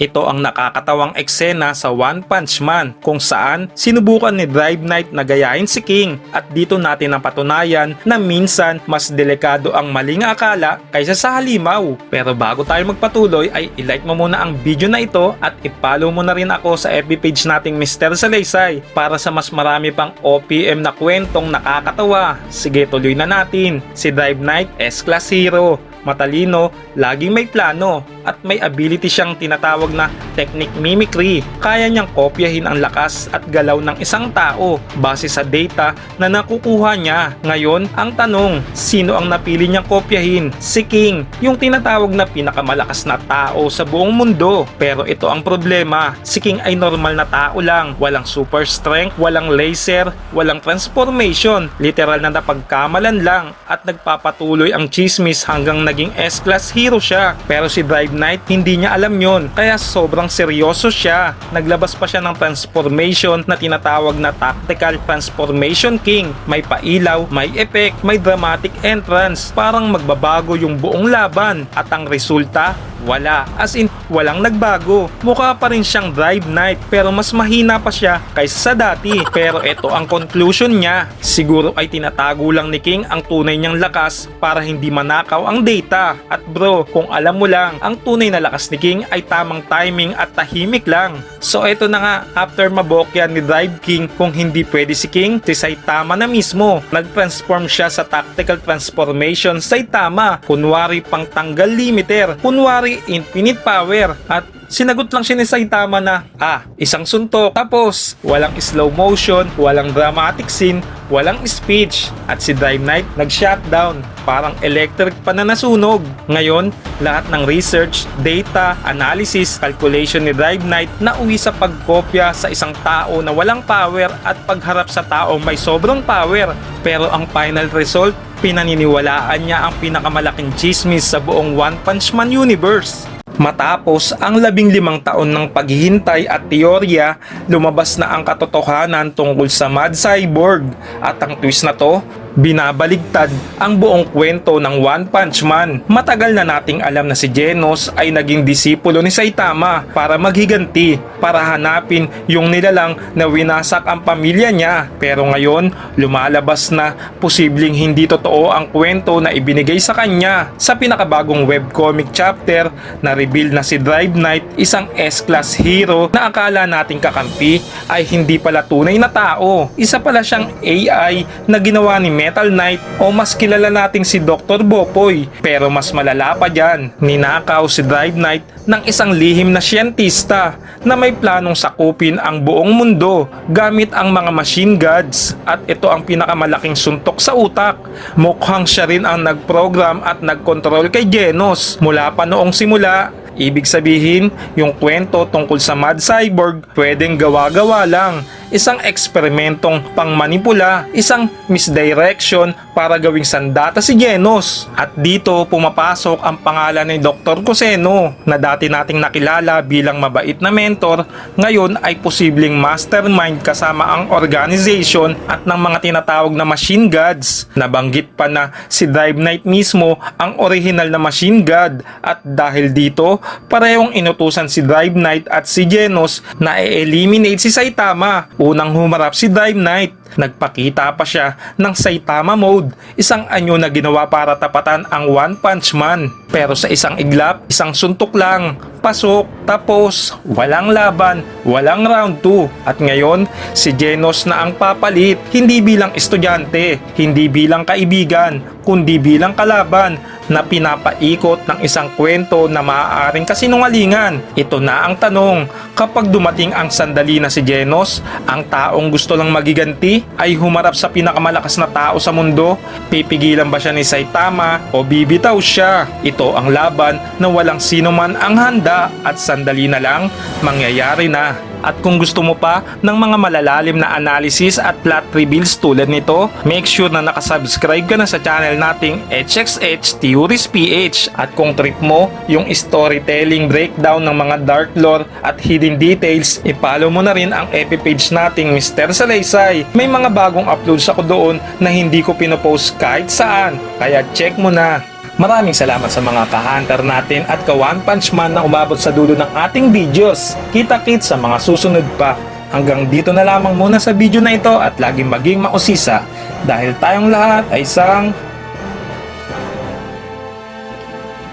Ito ang nakakatawang eksena sa One Punch Man kung saan sinubukan ni Drive Knight na gayahin si King at dito natin napatunayan na minsan mas delikado ang maling akala kaysa sa halimaw. Pero bago tayo magpatuloy ay ilike mo muna ang video na ito at ipollow mo na rin ako sa FB page nating Mr. Salaysay para sa mas marami pang OPM na kwentong nakakatawa. Sige tuloy na natin. Si Drive Knight S-Class Hero matalino, laging may plano, at may ability siyang tinatawag na technique mimicry. Kaya niyang kopyahin ang lakas at galaw ng isang tao base sa data na nakukuha niya. Ngayon, ang tanong, sino ang napili niyang kopyahin? Si King, yung tinatawag na pinakamalakas na tao sa buong mundo. Pero ito ang problema, si King ay normal na tao lang, walang super strength, walang laser, walang transformation, literal na napagkamalan lang at nagpapatuloy ang chismis hanggang naging S-class hero siya. Pero si Drive Knight hindi niya alam yon kaya sobrang seryoso siya. Naglabas pa siya ng transformation na tinatawag na Tactical Transformation King. May pailaw, may effect, may dramatic entrance. Parang magbabago yung buong laban at ang resulta wala. As in, walang nagbago. Mukha pa rin siyang Drive Knight pero mas mahina pa siya kaysa sa dati. Pero ito ang conclusion niya. Siguro ay tinatago lang ni King ang tunay niyang lakas para hindi manakaw ang data. At bro, kung alam mo lang, ang tunay na lakas ni King ay tamang timing at tahimik lang. So ito na nga, after mabokya ni Drive King kung hindi pwede si King, si Saitama na mismo. Nag-transform siya sa tactical transformation Saitama. Kunwari pang tanggal limiter. Kunwari infinite power. At Sinagot lang siya ni Saitama na, ah, isang suntok. Tapos, walang slow motion, walang dramatic scene, walang speech. At si Drive Knight nag-shutdown. Parang electric pa na nasunog. Ngayon, lahat ng research, data, analysis, calculation ni Drive Knight na uwi sa pagkopya sa isang tao na walang power at pagharap sa tao may sobrang power. Pero ang final result, pinaniniwalaan niya ang pinakamalaking chismis sa buong One Punch Man universe. Matapos ang labing limang taon ng paghihintay at teorya, lumabas na ang katotohanan tungkol sa Mad Cyborg at ang twist na to, binabaligtad ang buong kwento ng One Punch Man. Matagal na nating alam na si Genos ay naging disipulo ni Saitama para maghiganti, para hanapin yung nilalang na winasak ang pamilya niya. Pero ngayon, lumalabas na posibleng hindi totoo ang kwento na ibinigay sa kanya. Sa pinakabagong webcomic chapter, na-reveal na si Drive Knight, isang S-class hero na akala nating kakampi ay hindi pala tunay na tao. Isa pala siyang AI na ginawa ni Metal Knight o mas kilala nating si Dr. Bopoy. Pero mas malala pa dyan, ninakaw si Drive Knight ng isang lihim na siyentista na may planong sakupin ang buong mundo gamit ang mga machine gods at ito ang pinakamalaking suntok sa utak. Mukhang siya rin ang nag-program at nag-control kay Genos mula pa noong simula Ibig sabihin, yung kwento tungkol sa Mad Cyborg pwedeng gawa-gawa lang. Isang eksperimentong pangmanipula, isang misdirection para gawing sandata si Genos. At dito pumapasok ang pangalan ni Dr. Coseno na dati nating nakilala bilang mabait na mentor, ngayon ay posibleng mastermind kasama ang organization at ng mga tinatawag na machine gods. Nabanggit pa na si Drive Knight mismo ang original na machine god at dahil dito, parehong inutusan si Drive Knight at si Genos na i-eliminate si Saitama. Unang humarap si Drive Knight. Nagpakita pa siya ng Saitama mode, isang anyo na ginawa para tapatan ang One Punch Man. Pero sa isang iglap, isang suntok lang, pasok, tapos walang laban, walang round 2. At ngayon, si Genos na ang papalit, hindi bilang estudyante, hindi bilang kaibigan, kundi bilang kalaban na pinapaikot ng isang kwento na maaaring kasinungalingan. Ito na ang tanong, kapag dumating ang sandali na si Genos, ang taong gusto lang magiganti ay humarap sa pinakamalakas na tao sa mundo, pipigilan ba siya ni Saitama o bibitaw siya? Ito ang laban na walang sino man ang handa at sandali na lang mangyayari na. At kung gusto mo pa ng mga malalalim na analysis at plot reveals tulad nito, make sure na nakasubscribe ka na sa channel nating HXH Theories PH. At kung trip mo yung storytelling breakdown ng mga dark lore at hidden details, ipollow mo na rin ang FB page nating Mr. Salaysay. May mga bagong uploads ako doon na hindi ko pinopost kahit saan, kaya check mo na. Maraming salamat sa mga ka-hunter natin at ka-one punch man na umabot sa dulo ng ating videos. Kita-kits sa mga susunod pa. Hanggang dito na lamang muna sa video na ito at laging maging mausisa dahil tayong lahat ay isang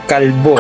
kalbo.